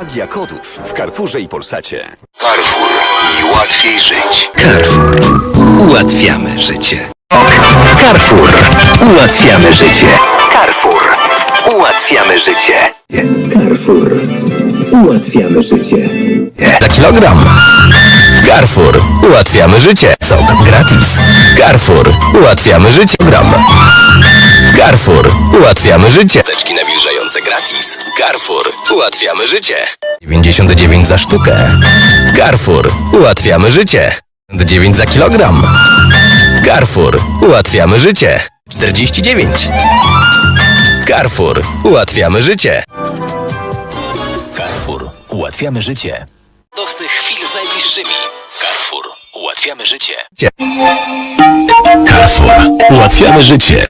Magia kodów w Carrefourze i Polsacie. Carrefour i łatwiej żyć. Carrefour. Ułatwiamy życie. Carrefour. Ułatwiamy życie. Carrefour. Ułatwiamy życie. Carrefour. Ułatwiamy życie. Za kilogram. Carrefour. Ułatwiamy życie. Sok gratis. Carrefour. Ułatwiamy życie. Gram. Carrefour. Ułatwiamy życie. Teczki nawilżające gratis. Carrefour. Ułatwiamy życie. 99 za sztukę. Carrefour. Ułatwiamy życie. 9 za kilogram. Carrefour. Ułatwiamy życie. 49. Carrefour. Ułatwiamy życie. Carrefour. Ułatwiamy życie. Nocnych chwil z najbliższymi. Carrefour. Ułatwiamy życie. Carrefour. Ułatwiamy życie.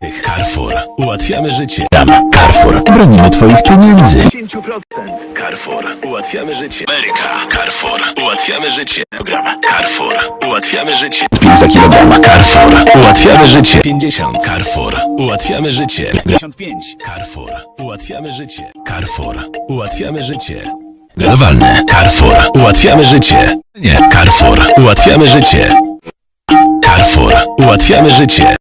Ułatwiamy życie. Carrefour. Bronimy twoich pieniędzy. Carrefour. Ułatwiamy życie. Ameryka. Carrefour. Ułatwiamy życie. Program. Carrefour. Ułatwiamy życie. 5 za kilogram. Carrefour. Ułatwiamy życie. 50. Carrefour. Ułatwiamy życie. 55. Carrefour. Ułatwiamy życie. Carrefour. Ułatwiamy życie. Globalne. Carrefour. Ułatwiamy życie. Nie. Carrefour. Ułatwiamy życie. Carrefour. Ułatwiamy życie.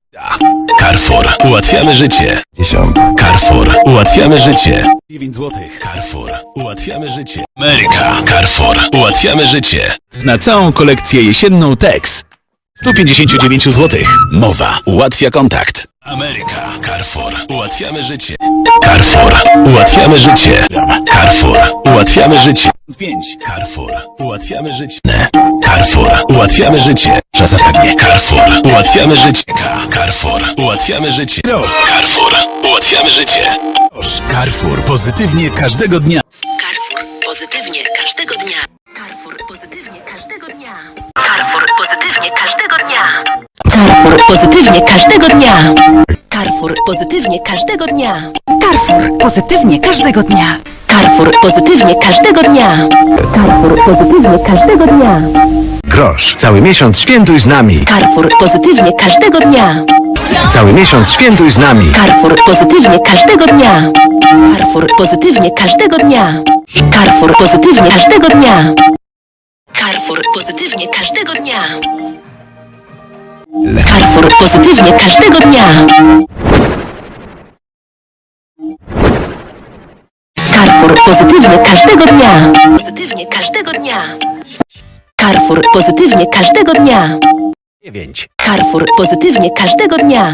Carrefour. Ułatwiamy życie. 10. Carrefour. Ułatwiamy życie. 9 zł. Carrefour. Ułatwiamy życie. Ameryka. Carrefour. Ułatwiamy życie. Na całą kolekcję jesienną Tex. 159 zł. Mowa ułatwia kontakt. Ameryka. Carrefour. Ułatwiamy życie. Carrefour. Ułatwiamy życie. Carrefour. Ułatwiamy życie. 5. Carrefour. Ułatwiamy życie. Carrefour. Ułatwiamy życie. Czas ataknie. Carrefour. Ułatwiamy życie. Carrefour. Ułatwiamy życie. Carrefour. Ułatwiamy życie. Carrefour pozytywnie każdego dnia. Carrefour pozytywnie każdego dnia. Pozytywnie każdego dnia. Carrefour pozytywnie każdego dnia. Carrefour pozytywnie każdego dnia. Carrefour pozytywnie każdego dnia. Carrefour pozytywnie każdego dnia. Carrefour pozytywnie każdego dnia. Grosz. Cały miesiąc świętuj z nami. Carrefour pozytywnie każdego dnia. Cały miesiąc świętuj z nami. Carrefour pozytywnie każdego dnia. Carrefour pozytywnie każdego dnia. Carrefour pozytywnie każdego dnia. Carrefour pozytywnie każdego dnia. Carrefour pozytywnie każdego dnia. Carrefour pozytywnie każdego dnia. Pozytywnie każdego dnia. Carrefour pozytywnie każdego dnia. 9. Carrefour pozytywnie każdego dnia.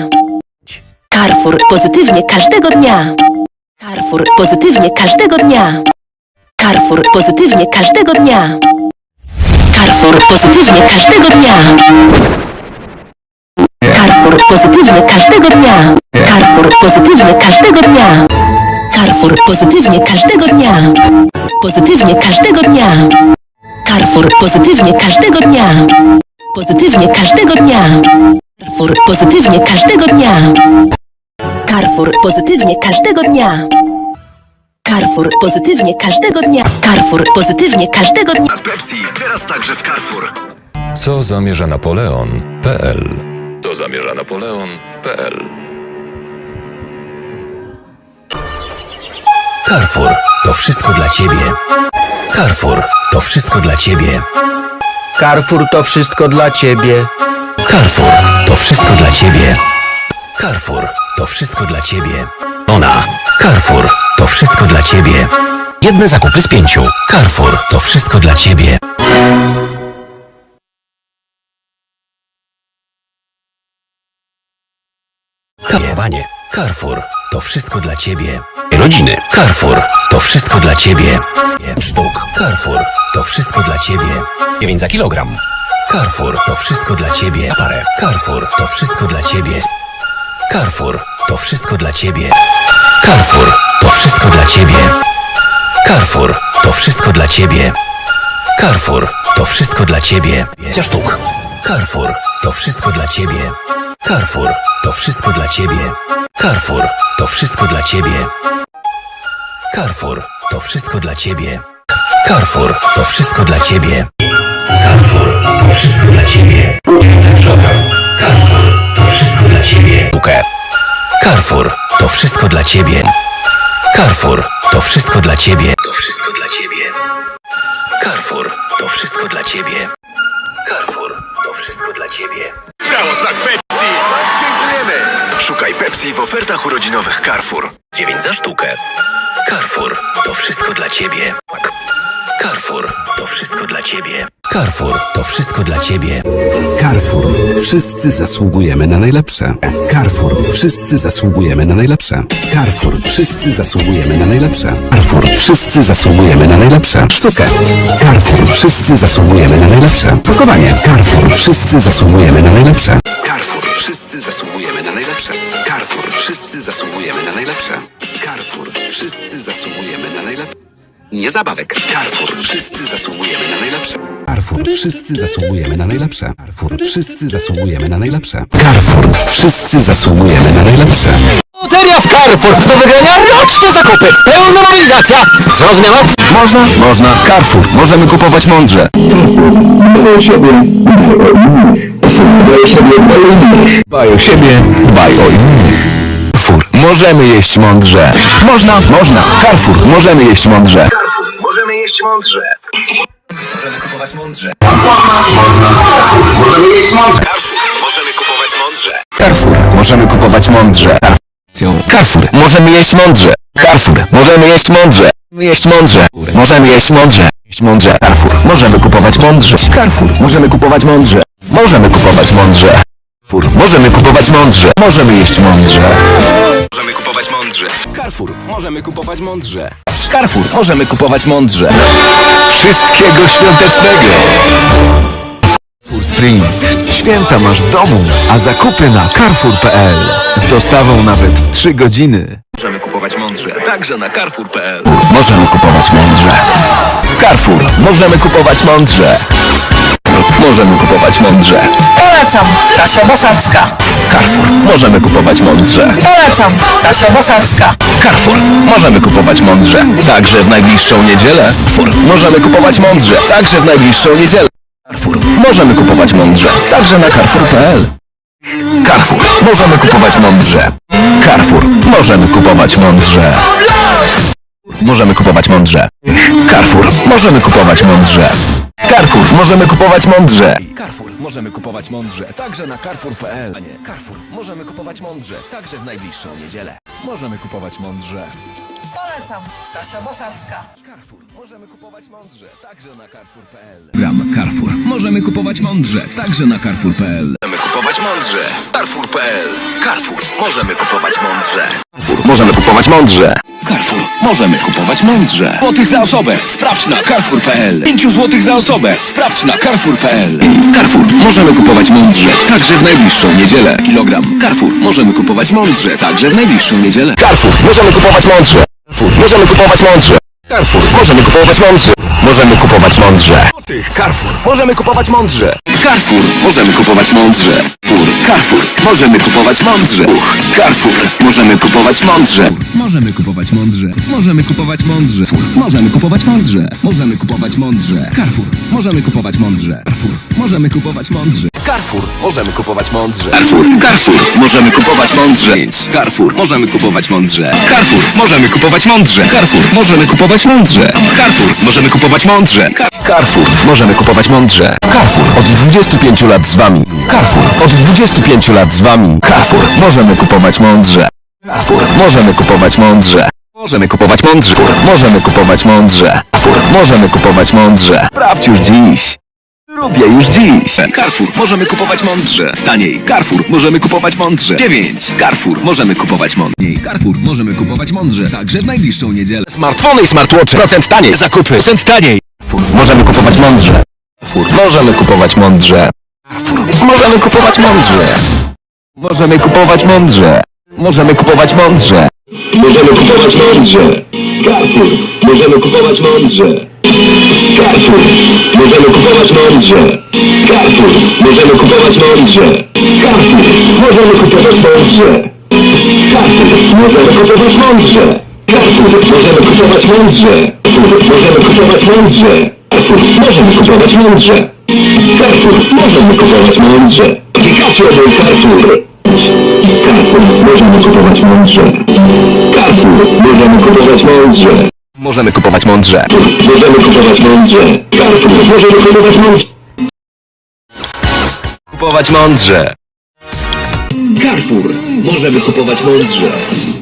Carrefour pozytywnie każdego dnia. Carrefour pozytywnie każdego dnia. Carrefour pozytywnie każdego dnia. Carrefour pozytywnie każdego dnia. Carrefour pozytywnie każdego dnia. Carrefour pozytywnie każdego dnia. Carrefour pozytywnie każdego dnia. Pozytywnie każdego dnia. Carrefour pozytywnie każdego dnia. Pozytywnie każdego dnia. Carrefour pozytywnie każdego dnia. Carrefour pozytywnie każdego dnia. Carrefour pozytywnie każdego dnia. Carrefour pozytywnie każdego dnia. Pepsi. Teraz także w Carrefour. Co zamierza Napoleon.pl To zamierza Napoleon.pl Carrefour. To wszystko dla ciebie. Carrefour. To wszystko dla ciebie. Carrefour to wszystko dla ciebie. Carrefour. To wszystko dla ciebie. Carrefour. To wszystko dla ciebie. Ona. Carrefour. To wszystko dla ciebie. Jedne zakupy z pięciu. Carrefour. To wszystko dla ciebie. Karowanie. Carrefour. To wszystko dla ciebie. Rodziny. Carrefour. To wszystko dla ciebie. 5 sztuk. Carrefour. To wszystko dla ciebie. 9 za kilogram. Carrefour. To wszystko dla ciebie. Parę. Carrefour. To wszystko dla ciebie. Carrefour. To wszystko dla ciebie. Carrefour. To wszystko dla ciebie. Carrefour. To wszystko dla ciebie. Carrefour. To wszystko dla ciebie. 20 sztuk. Carrefour. To wszystko dla ciebie. Carrefour. To wszystko dla ciebie. Carrefour. To wszystko dla ciebie. Carrefour. To wszystko dla ciebie. Carrefour. To wszystko dla ciebie. Carrefour. To wszystko dla ciebie. Carrefour. To wszystko dla ciebie. Bukę. Carrefour. To wszystko dla ciebie. Carrefour to wszystko dla ciebie. To wszystko dla ciebie. Carrefour to wszystko dla ciebie. Carrefour to wszystko dla ciebie. Szukaj Pepsi w ofertach urodzinowych Carrefour. 9 za sztukę. Carrefour to wszystko dla ciebie. Carrefour to wszystko dla ciebie. Carrefour to wszystko dla ciebie. Carrefour. Wszyscy zasługujemy na najlepsze. Carrefour. Wszyscy zasługujemy na najlepsze. Carrefour. Wszyscy zasługujemy na najlepsze. Carrefour. Wszyscy zasługujemy na najlepsze. Sztukę. Carrefour. Wszyscy zasługujemy na najlepsze. Pakowanie. Carrefour. Wszyscy zasługujemy na najlepsze. Carrefour. Wszyscy zasługujemy na najlepsze. Carrefour. Wszyscy zasługujemy na najlepsze. Carrefour. Wszyscy zasługujemy na najlepsze. Nie zabawek. Carrefour. Wszyscy zasługujemy na najlepsze. Carrefour. Wszyscy zasługujemy na najlepsze. Carrefour. Wszyscy zasługujemy na najlepsze. Carrefour. Wszyscy zasługujemy na najlepsze. Loteria w Carrefour do wygrania roczne zakupy. Pełna mobilizacja. Zrozumiano? Można? Można. Carrefour. Możemy kupować mądrze. Dbaj o siebie, dbaj o siebie, dbaj o innych. Dbaj o siebie, dbaj o innych. Carrefour. Możemy jeść mądrze. Można? Można. Carrefour. Możemy jeść mądrze. Możemy jeść mądrze. Możemy kupować mądrze. Możemy kupować mądrze. Carrefour. Możemy kupować mądrze. Carrefour. Możemy jeść mądrze. Carrefour. Możemy jeść mądrze. Jeść mądrze. Możemy jeść mądrze. Jeść mądrze. Carrefour. Możemy kupować mądrze. Carrefour. Możemy kupować mądrze. Możemy kupować mądrze. Carrefour. Możemy kupować mądrze. Możemy jeść mądrze. Możemy kupować mądrze. Carrefour. Możemy kupować mądrze. Carrefour. Możemy kupować mądrze. Wszystkiego świątecznego. Carrefour Sprint. Święta masz w domu, a zakupy na carrefour.pl. Z dostawą nawet w 3 godziny. Możemy kupować mądrze. Także na carrefour.pl. Możemy kupować mądrze. Carrefour. Możemy kupować mądrze. Możemy kupować mądrze. Polecam. Kasia Bosacka. Carrefour. Możemy kupować mądrze. Polecam. Kasia Bosacka. Carrefour. Możemy kupować mądrze. Także w najbliższą niedzielę. Carrefour. Możemy kupować mądrze. Także w najbliższą niedzielę. Carrefour. Możemy kupować mądrze. Także na carrefour.pl. Carrefour. Możemy kupować mądrze. Carrefour. Możemy kupować mądrze. Możemy kupować mądrze. Carrefour. Możemy kupować mądrze. Carrefour. Możemy kupować mądrze. Carrefour. Możemy kupować mądrze. Także na carrefour.pl. A nie. Carrefour. Możemy kupować mądrze. Także w najbliższą niedzielę. Możemy kupować mądrze. Polecam. Kasia Bosacka. Carrefour. Możemy kupować mądrze. Także na carrefour.pl. Gram Carrefour. Możemy kupować mądrze. Także na carrefour.pl. Możemy kupować mądrze. Carrefour.pl. Carrefour. Możemy kupować mądrze. Carrefour. Możemy kupować mądrze. Możemy kupować mądrze. Złotych za osobę. Sprawdź na carrefour.pl. 5 złotych za osobę. Sprawdź na carrefour.pl. Carrefour. Możemy kupować mądrze. Także w najbliższą niedzielę. Kilogram. Carrefour. Możemy kupować mądrze. Także w najbliższą niedzielę. Carrefour. Możemy kupować mądrze. Carrefour. Możemy kupować mądrze. Carrefour. Możemy kupować mądrze. Możemy kupować mądrze. Tych Carrefour. Możemy kupować mądrze. Carrefour. Możemy kupować mądrze. Fur. Carrefour. Możemy kupować mądrze. Carrefour. Możemy kupować mądrze. Możemy kupować mądrze. Możemy kupować mądrze. Fur. Możemy kupować mądrze. Możemy kupować mądrze. Carrefour. Możemy kupować mądrze. Carrefour. Możemy kupować mądrze. Carrefour. Możemy kupować mądrze. Carrefour. Carrefour. Możemy kupować mądrze. Carrefour. Możemy kupować mądrze. Carrefour. Możemy kupować mądrze. Carrefour. Możemy kupować mądrze. Carrefour. Możemy kupować mądrze. Carrefour. Możemy kupować mądrze. Carrefour. Od 25 lat z wami. Carrefour. Od 25 lat z wami. Carrefour. Możemy kupować mądrze. Carrefour. Możemy kupować mądrze. Możemy kupować mądrze. Możemy kupować mądrze. Możemy kupować mądrze. Sprawdź już dziś. Lubię już dziś. Carrefour. Możemy kupować mądrze. Taniej. Carrefour. Możemy kupować mądrze. 9. Carrefour. Możemy kupować mądrzej. Carrefour. Możemy kupować mądrze. Także w najbliższą niedzielę. Smartfony i smartwatche. Procent taniej. Zakupy. Procent taniej. Carrefour. Możemy kupować mądrze. Możemy kupować mądrze. Możemy kupować mądrze. Możemy kupować mądrze. Możemy kupować mądrze. Możemy kupować mądrze. Carrefour. Możemy kupować mądrze. Carrefour. Możemy kupować mądrze. Carrefour. Możemy kupować mądrze. Carrefour. Możemy kupować mądrze. Carrefour. Możemy kupować mądrze. Możemy kupować mądrze. Możemy kupować mądrze. Możemy kupować mądrze. Carrefour. Możemy kupować mądrze. Aplikacja mój Carrefour. Carrefour. Możemy kupować mądrze. Carrefour. możemy kupować mądrze. Możemy kupować mądrze. Możemy kupować mądrze. Carrefour, możemy kupować mądrze. Kupować mądrze. Carrefour, możemy kupować mądrze.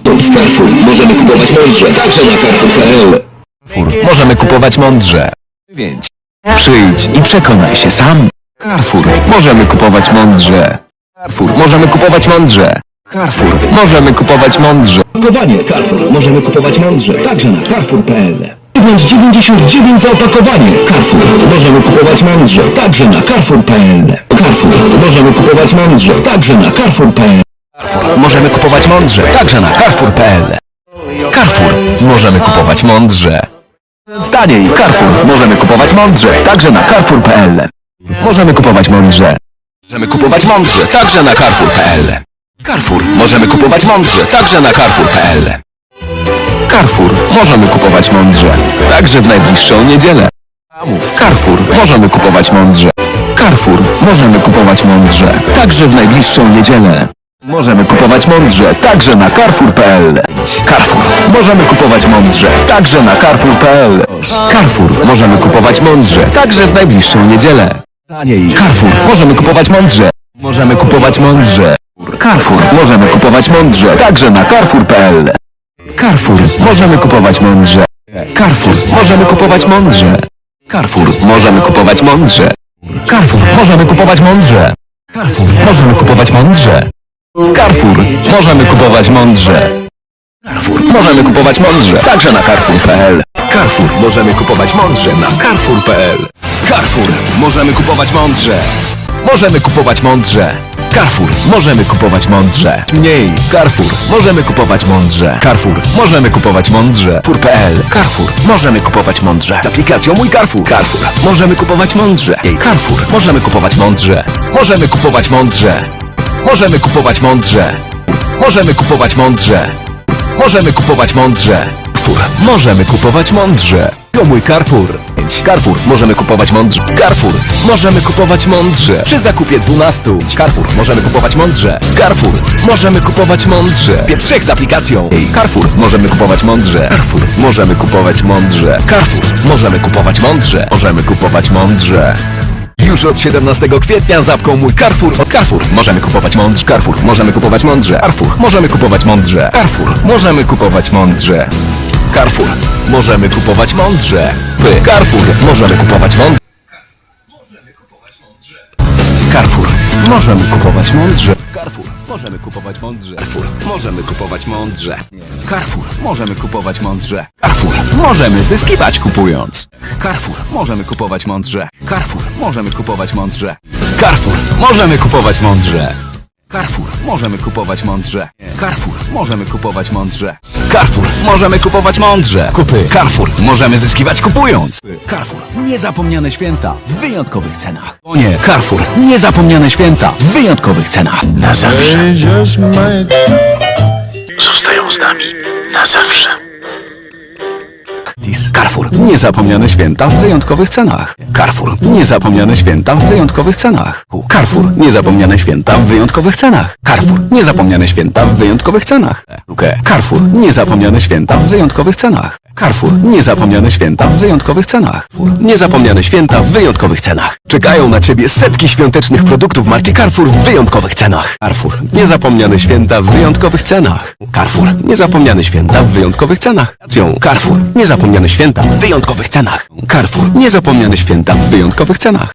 W Carrefour możemy kupować mądrze, także na Carrefour.pl. Carrefour. Możemy kupować mądrze. Więc przyjdź i przekonaj się sam. Carrefour. Możemy kupować mądrze. Carrefour. Możemy kupować mądrze. Carrefour. Możemy kupować mądrze. Opakowanie Carrefour możemy kupować mądrze, także na Carrefour.pl. 9,99 za opakowanie. Carrefour możemy kupować mądrze, także na Carrefour.pl. Carrefour możemy kupować mądrze, także na Carrefour.pl. Możemy kupować mądrze. Także na Carrefour.pl. Carrefour. Możemy kupować mądrze. Taniej. Carrefour. Możemy kupować mądrze. Także na Carrefour.pl. Możemy kupować mądrze. Możemy kupować mądrze. Także na Carrefour.pl. Carrefour. Możemy kupować mądrze. Także na Carrefour.pl. Carrefour. Możemy kupować mądrze. Także w najbliższą niedzielę. W Carrefour. Możemy kupować mądrze. Carrefour. Możemy kupować mądrze. Także w najbliższą niedzielę. Możemy kupować mądrze, także na Carrefour.pl. Carrefour. Możemy kupować mądrze, także na Carrefour.pl. Carrefour. Możemy kupować mądrze, także w najbliższą niedzielę. Carrefour. Możemy kupować mądrze. Możemy kupować mądrze. Carrefour. Możemy kupować mądrze, także na Carrefour.pl. Carrefour. Możemy kupować mądrze. Carrefour. Możemy kupować mądrze. Carrefour. Możemy kupować mądrze. Carrefour. Możemy kupować mądrze. Carrefour. Możemy kupować mądrze. Carrefour. Możemy kupować mądrze. Carrefour. Możemy kupować mądrze. Także na Carrefour.pl. Carrefour. Możemy kupować mądrze na Carrefour.pl. Carrefour. Możemy kupować mądrze. Możemy kupować mądrze. Carrefour. Możemy kupować mądrze. Mniej. Carrefour. Możemy kupować mądrze. Carrefour. Możemy kupować mądrze. Carrefour.pl. Carrefour. Możemy kupować mądrze. Z aplikacją Mój Carrefour. Carrefour. Możemy kupować mądrze. Jej Carrefour. Możemy kupować mądrze. Możemy kupować mądrze. Możemy kupować mądrze. Możemy kupować mądrze. Możemy kupować mądrze. Carrefour. Możemy kupować mądrze. To mój Carrefour. Carrefour. Możemy kupować mądrze. Carrefour. Możemy kupować mądrze. Przy zakupie 12. Carrefour. Możemy kupować mądrze. Carrefour. Możemy kupować mądrze. Pietrzech z aplikacją. Carrefour. Możemy kupować mądrze. Carrefour. Możemy kupować mądrze. Carrefour. Możemy kupować mądrze. Możemy kupować mądrze. Już od 17 kwietnia z apką Mój Carrefour. Od Carrefour możemy kupować mądrze. Carrefour możemy kupować mądrze. Carrefour możemy kupować mądrze. Carrefour możemy kupować mądrze. Carrefour możemy kupować mądrze. Wy Carrefour możemy kupować mądrze. Carrefour możemy kupować mądrze. Carrefour możemy kupować mądrze. Carrefour możemy kupować mądrze. Carrefour możemy kupować mądrze. Carrefour możemy zyskiwać kupując. Carrefour możemy kupować mądrze. Carrefour możemy kupować mądrze. Carrefour możemy kupować mądrze. Carrefour możemy kupować mądrze. Carrefour możemy kupować mądrze. Carrefour możemy kupować mądrze. Kupy. Carrefour możemy zyskiwać kupując. Carrefour niezapomniane święta w wyjątkowych cenach. O nie, Carrefour niezapomniane święta w wyjątkowych cenach. Na zawsze. Zostają z nami na zawsze. Dis. Carrefour. Niezapomniane święta w wyjątkowych cenach. Carrefour. Niezapomniane święta w wyjątkowych cenach. Carrefour. Niezapomniane święta w wyjątkowych cenach. Carrefour. Niezapomniane święta w wyjątkowych cenach. Carrefour. Niezapomniane święta w wyjątkowych cenach. Carrefour. Niezapomniane święta w wyjątkowych cenach. Niezapomniane święta w wyjątkowych cenach. Czekają na Ciebie setki świątecznych produktów marki Carrefour w wyjątkowych cenach. Carrefour. Niezapomniane święta w wyjątkowych cenach. Carrefour. Niezapomniane święta w wyjątkowych cenach. Carrefour. Niezapomniane święta w wyjątkowych cenach. Carrefour. Niezapomniane święta w wyjątkowych cenach.